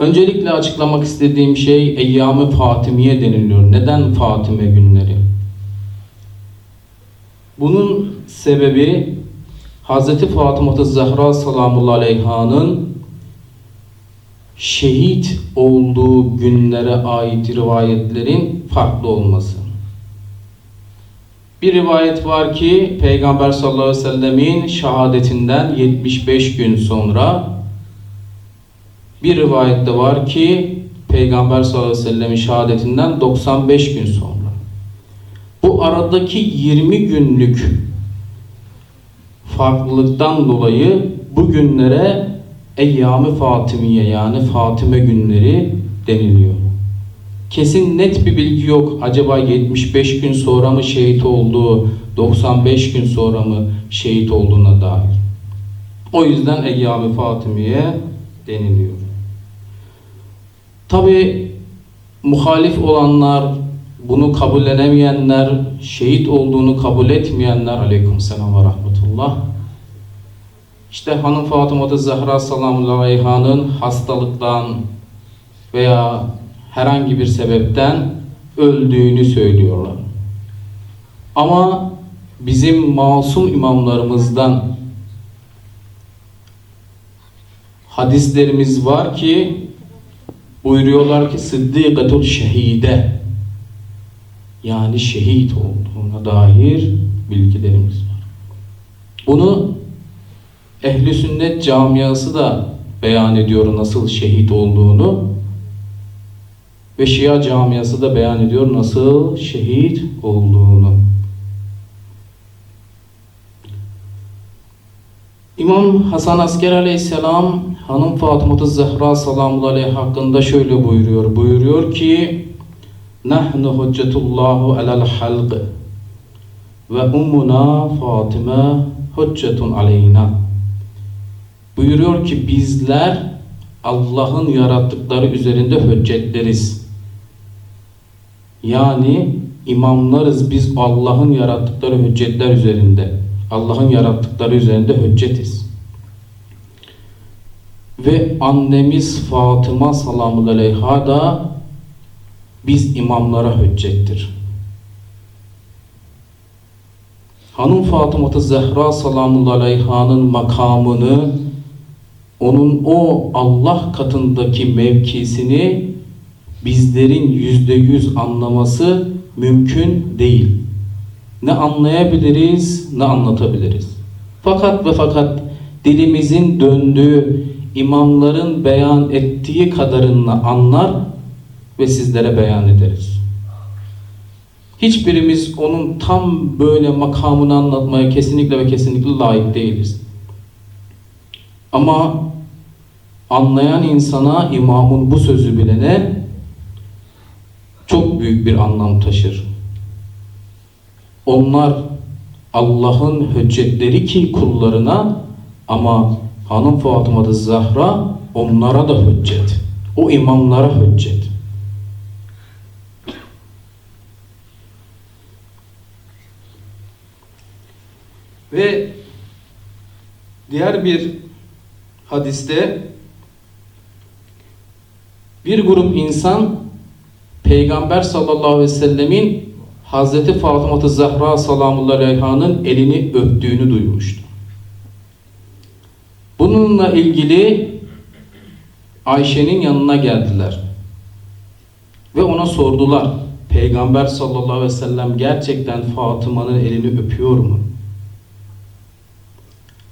Öncelikle açıklamak istediğim şey Eyyam-ı Fatimiye deniliyor. Neden Fatime günleri? Bunun sebebi Hz. Fatıma Zahra salamullahi aleyhanın şehit olduğu günlere ait rivayetlerin farklı olması. Bir rivayet var ki Peygamber sallallahu aleyhi ve sellemin şehadetinden 75 gün sonra bir rivayette var ki Peygamber sallallahu aleyhi ve sellemin şehadetinden 95 gün sonra. Bu aradaki 20 günlük farklılıktan dolayı bu günlere Eyyam-ı Fatimiye yani Fatime günleri deniliyor. Kesin net bir bilgi yok. Acaba 75 gün sonra mı şehit olduğu, 95 gün sonra mı şehit olduğuna dair. O yüzden Eyyam-ı Fatimiye deniliyor. Tabi muhalif olanlar, bunu kabullenemeyenler, şehit olduğunu kabul etmeyenler aleykümselam ve rahmetullah. İşte hanım Fatıma Zahra sallallahu aleyhanın hastalıktan veya herhangi bir sebepten öldüğünü söylüyorlar. Ama bizim masum imamlarımızdan hadislerimiz var ki buyuruyorlar ki Sıddikatul Şehide yani şehit olduğuna dair bilgilerimiz var. Bunu ehli sünnet camiası da beyan ediyor nasıl şehit olduğunu ve Şia camiası da beyan ediyor nasıl şehit olduğunu. İmam Hasan Asker aleyhisselam hanım Fatıma Zahra salamullahi aleyhi hakkında şöyle buyuruyor. Buyuruyor ki Nahnu hüccetullahu alel halq ve ummuna Fatıma hüccetun aleyna. Buyuruyor ki bizler Allah'ın yarattıkları üzerinde hüccetleriz. Yani imamlarız biz Allah'ın yarattıkları hüccetler üzerinde. Allah'ın yarattıkları üzerinde hüccetiz. Ve annemiz Fatıma salamu aleyha da biz imamlara hüccettir. Hanım Fatıma Zehra salamu aleyhanın makamını onun o Allah katındaki mevkisini bizlerin yüzde yüz anlaması mümkün değil. Ne anlayabiliriz ne anlatabiliriz. Fakat ve fakat dilimizin döndüğü imamların beyan ettiği kadarını anlar ve sizlere beyan ederiz. Hiçbirimiz onun tam böyle makamını anlatmaya kesinlikle ve kesinlikle layık değiliz. Ama anlayan insana imamın bu sözü bilene çok büyük bir anlam taşır. Onlar Allah'ın hüccetleri ki kullarına ama hanım Fatıma Zahra onlara da hüccet. O imamlara hüccet. Ve diğer bir hadiste bir grup insan Peygamber sallallahu aleyhi ve sellemin Hazreti Fatıma Zahra salamullahi aleyhanın elini öptüğünü duymuştu. Bununla ilgili Ayşe'nin yanına geldiler. Ve ona sordular. Peygamber sallallahu aleyhi ve sellem gerçekten Fatıma'nın elini öpüyor mu?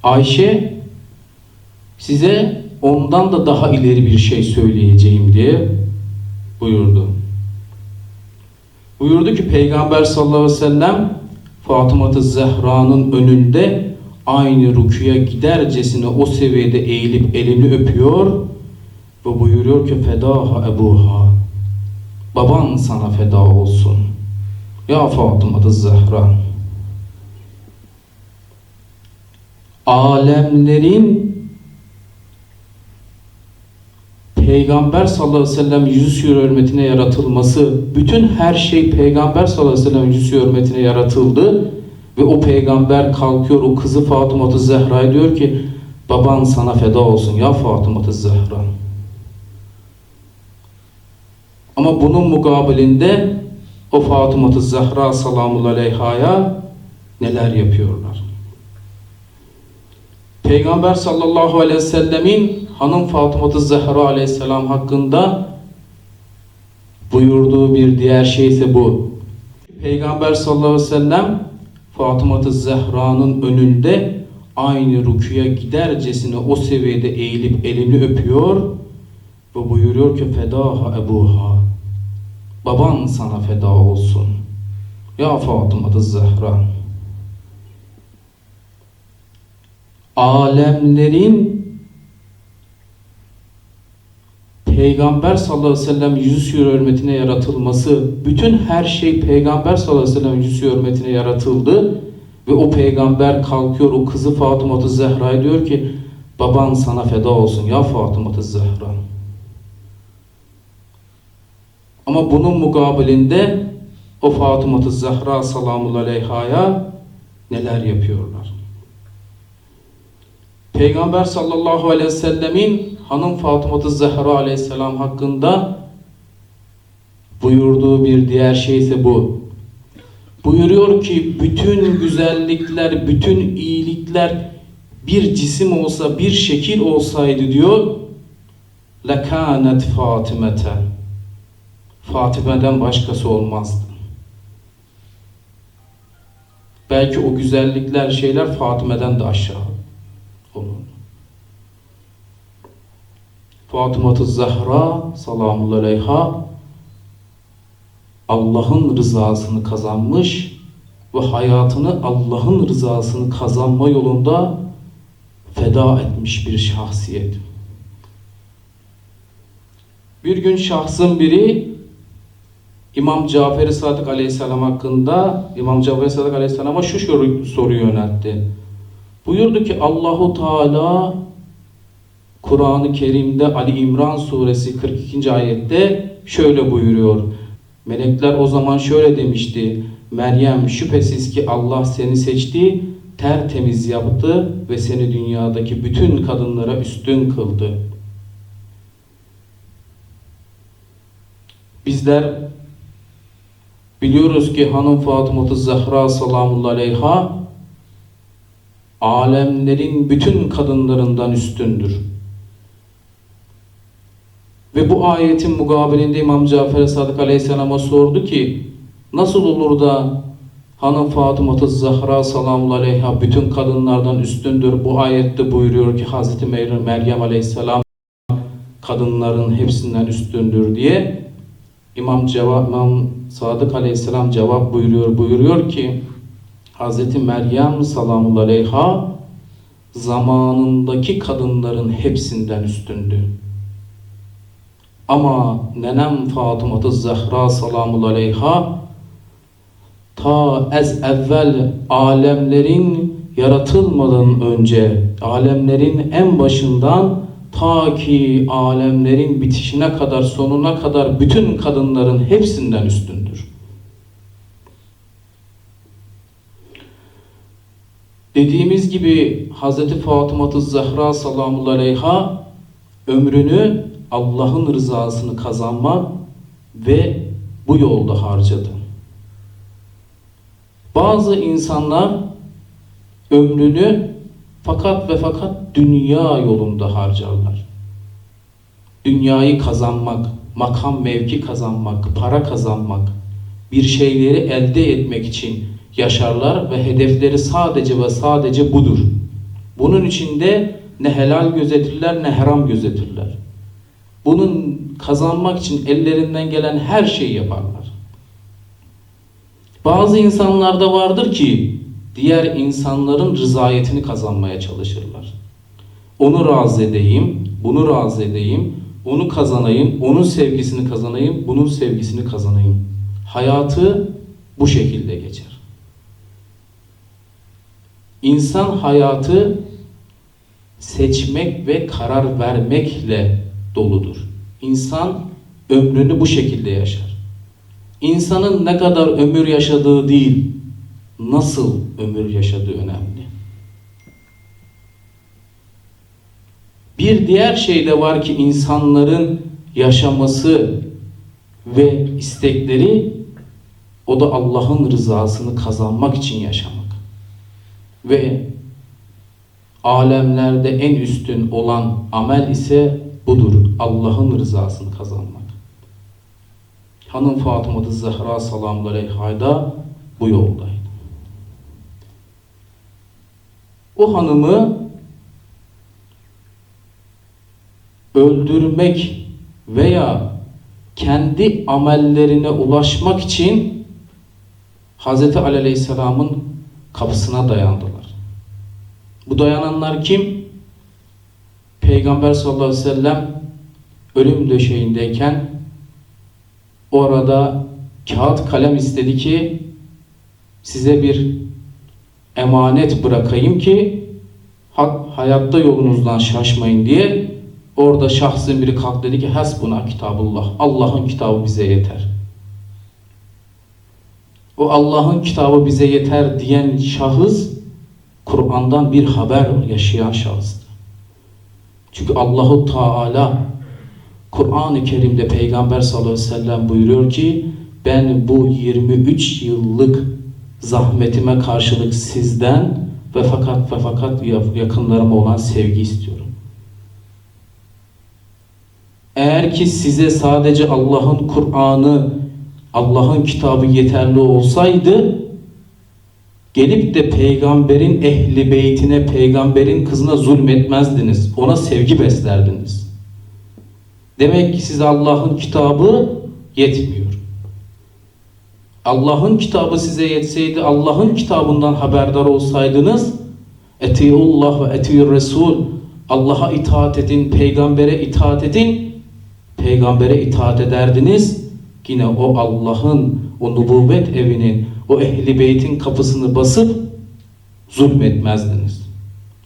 Ayşe size ondan da daha ileri bir şey söyleyeceğim diye buyurdu. Buyurdu ki Peygamber sallallahu aleyhi ve sellem Fatıma Zehra'nın önünde aynı rukuya gidercesine o seviyede eğilip elini öpüyor ve buyuruyor ki fedaha ebuha baban sana feda olsun. Ya Fatıma Zehra alemlerin Peygamber sallallahu aleyhi ve sellem yüzü suyu hürmetine yaratılması, bütün her şey Peygamber sallallahu aleyhi ve sellem yüzü suyu hürmetine yaratıldı ve o peygamber kalkıyor o kızı Fatıma Zehra'ya diyor ki baban sana feda olsun ya Fatıma Zehra. Ama bunun mukabilinde o Fatıma-ı Zahra salamullahi aleyhaya neler yapıyorlar? Peygamber sallallahu aleyhi ve sellemin hanım Fatıma-ı Zahra aleyhisselam hakkında buyurduğu bir diğer şey ise bu. Peygamber sallallahu aleyhi ve sellem Fatıma-ı Zehra'nın önünde aynı rüküye gidercesine o seviyede eğilip elini öpüyor ve buyuruyor ki fedaha ebuha baban sana feda olsun. Ya Fatıma-ı Zehra. Alemlerin Peygamber sallallahu aleyhi ve sellem yüzü hürmetine yaratılması, bütün her şey Peygamber sallallahu aleyhi ve sellem yüzü hürmetine yaratıldı ve o peygamber kalkıyor o kızı Fatıma Zehra'ya diyor ki baban sana feda olsun ya Fatıma Zehra. Ama bunun mukabilinde o Fatıma Zehra salamullahi aleyhaya neler yapıyorlar? Peygamber sallallahu aleyhi ve sellemin hanım Fatıma Zehra aleyhisselam hakkında buyurduğu bir diğer şey ise bu. Buyuruyor ki bütün güzellikler, bütün iyilikler bir cisim olsa, bir şekil olsaydı diyor. Lekanet Fatimete. Fatime'den başkası olmazdı. Belki o güzellikler, şeyler Fatime'den de aşağı. Fatıma-ı Zahra salamullahi aleyha Allah'ın rızasını kazanmış ve hayatını Allah'ın rızasını kazanma yolunda feda etmiş bir şahsiyet. Bir gün şahsın biri İmam Cafer-i Sadık Aleyhisselam hakkında İmam Cafer-i Sadık Aleyhisselam'a şu soru- soruyu yöneltti. Buyurdu ki Allahu Teala Kur'an-ı Kerim'de Ali İmran suresi 42. ayette şöyle buyuruyor. Melekler o zaman şöyle demişti. Meryem şüphesiz ki Allah seni seçti, tertemiz yaptı ve seni dünyadaki bütün kadınlara üstün kıldı. Bizler biliyoruz ki hanım Fatıma Zahra salamullahi aleyha alemlerin bütün kadınlarından üstündür. Ve bu ayetin mukabilinde İmam Cafer Sadık Aleyhisselam'a sordu ki nasıl olur da hanım Fatıma Zahra salamullahi aleyha bütün kadınlardan üstündür. Bu ayette buyuruyor ki Hazreti Meryem, Aleyhisselam kadınların hepsinden üstündür diye İmam, cevap, İmam Sadık Aleyhisselam cevap buyuruyor. Buyuruyor ki Hazreti Meryem salamullahi aleyha zamanındaki kadınların hepsinden üstündü. Ama nenem Fatıma Zahra salamullahi aleyha ta ez evvel alemlerin yaratılmadan önce alemlerin en başından ta ki alemlerin bitişine kadar sonuna kadar bütün kadınların hepsinden üstündür. Dediğimiz gibi Hz. Fatıma Zahra aleyha ömrünü Allah'ın rızasını kazanmak ve bu yolda harcadı. Bazı insanlar ömrünü fakat ve fakat dünya yolunda harcarlar. Dünyayı kazanmak, makam mevki kazanmak, para kazanmak, bir şeyleri elde etmek için yaşarlar ve hedefleri sadece ve sadece budur. Bunun içinde ne helal gözetirler ne haram gözetirler. Bunun kazanmak için ellerinden gelen her şeyi yaparlar. Bazı insanlarda vardır ki diğer insanların rızayetini kazanmaya çalışırlar. Onu razı edeyim, bunu razı edeyim, onu kazanayım, onun sevgisini kazanayım, bunun sevgisini kazanayım. Hayatı bu şekilde geçer. İnsan hayatı seçmek ve karar vermekle doludur. İnsan ömrünü bu şekilde yaşar. İnsanın ne kadar ömür yaşadığı değil, nasıl ömür yaşadığı önemli. Bir diğer şey de var ki insanların yaşaması ve istekleri o da Allah'ın rızasını kazanmak için yaşamak. Ve alemlerde en üstün olan amel ise budur. Allah'ın rızasını kazanmak. Hanım Fatıma Zehra salamun aleyha da bu yoldaydı. O hanımı öldürmek veya kendi amellerine ulaşmak için Hz. Ali Aleyhisselam'ın kapısına dayandılar. Bu dayananlar kim? Peygamber sallallahu aleyhi ve sellem ölüm döşeğindeyken orada kağıt kalem istedi ki size bir emanet bırakayım ki hayatta yolunuzdan şaşmayın diye orada şahsın biri kalk dedi ki hasbuna kitabullah Allah'ın kitabı bize yeter. O Allah'ın kitabı bize yeter diyen şahıs Kur'an'dan bir haber yaşayan şahıstı. Çünkü Allahu Teala Kur'an-ı Kerim'de Peygamber sallallahu aleyhi ve sellem buyuruyor ki ben bu 23 yıllık zahmetime karşılık sizden ve fakat ve fakat yakınlarıma olan sevgi istiyorum. Eğer ki size sadece Allah'ın Kur'an'ı, Allah'ın kitabı yeterli olsaydı gelip de peygamberin ehli beytine, peygamberin kızına zulmetmezdiniz. Ona sevgi beslerdiniz. Demek ki size Allah'ın kitabı yetmiyor. Allah'ın kitabı size yetseydi, Allah'ın kitabından haberdar olsaydınız, Etiullah ve etiyur Resul, Allah'a itaat edin, peygambere itaat edin, peygambere itaat ederdiniz. Yine o Allah'ın, o nububet evinin, o ehli beytin kapısını basıp zulmetmezdiniz.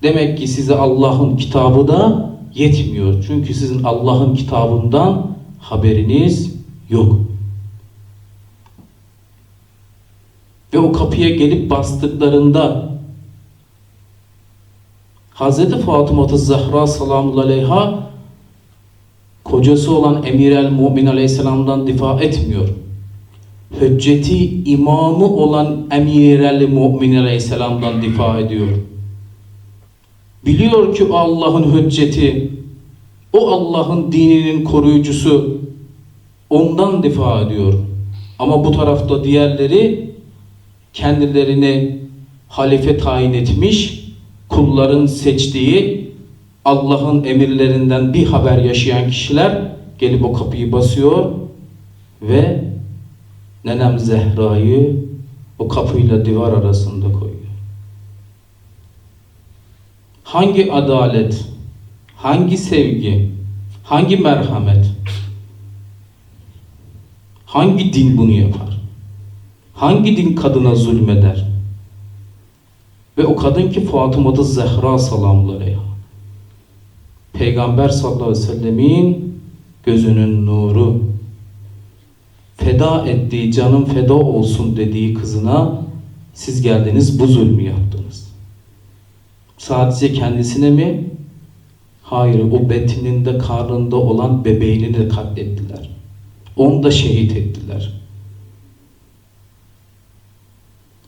Demek ki size Allah'ın kitabı da yetmiyor. Çünkü sizin Allah'ın kitabından haberiniz yok. Ve o kapıya gelip bastıklarında Hz. Fatıma Zahra salamullahi aleyha kocası olan Emir el Mu'min aleyhisselamdan difa etmiyor. Hücceti imamı olan Emir el Mu'min aleyhisselamdan difa ediyor. Biliyor ki Allah'ın hücceti, o Allah'ın dininin koruyucusu, ondan difa ediyor. Ama bu tarafta diğerleri kendilerini halife tayin etmiş, kulların seçtiği Allah'ın emirlerinden bir haber yaşayan kişiler gelip o kapıyı basıyor ve nenem Zehra'yı o kapıyla divar arasında koyuyor. Hangi adalet, hangi sevgi, hangi merhamet, hangi din bunu yapar? Hangi din kadına zulmeder? Ve o kadın ki Fatıma Zehra salamullahi aleyha. Peygamber sallallahu aleyhi ve sellemin gözünün nuru. Feda ettiği, canım feda olsun dediği kızına siz geldiniz bu zulmü yaptınız. Sadece kendisine mi? Hayır, o betininde, karnında olan bebeğini de katlettiler. Onu da şehit ettiler.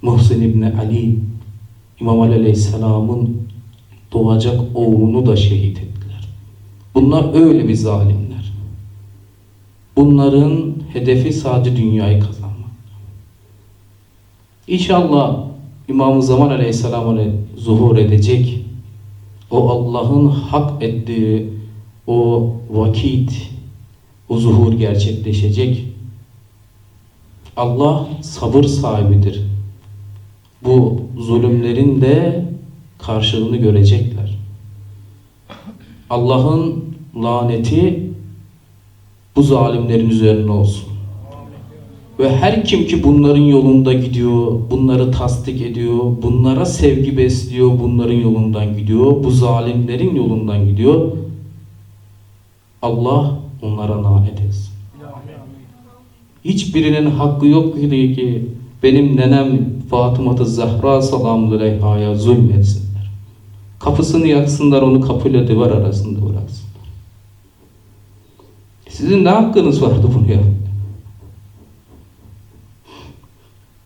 Muhsin İbni Ali, İmam Ali Aleyhisselam'ın doğacak oğlunu da şehit ettiler. Bunlar öyle bir zalimler. Bunların hedefi sadece dünyayı kazanmak. İnşallah İmam-ı Zaman Aleyhisselam zuhur edecek. O Allah'ın hak ettiği o vakit, o zuhur gerçekleşecek. Allah sabır sahibidir. Bu zulümlerin de karşılığını görecekler. Allah'ın laneti bu zalimlerin üzerine olsun. Ve her kim ki bunların yolunda gidiyor, bunları tasdik ediyor, bunlara sevgi besliyor, bunların yolundan gidiyor, bu zalimlerin yolundan gidiyor. Allah onlara lanet etsin. Hiçbirinin hakkı yok ki benim nenem Fatıma Zahra salamun aleyha'ya zulmetsinler. Kapısını yaksınlar onu kapıyla divar arasında bıraksınlar. Sizin ne hakkınız vardı bunu ya?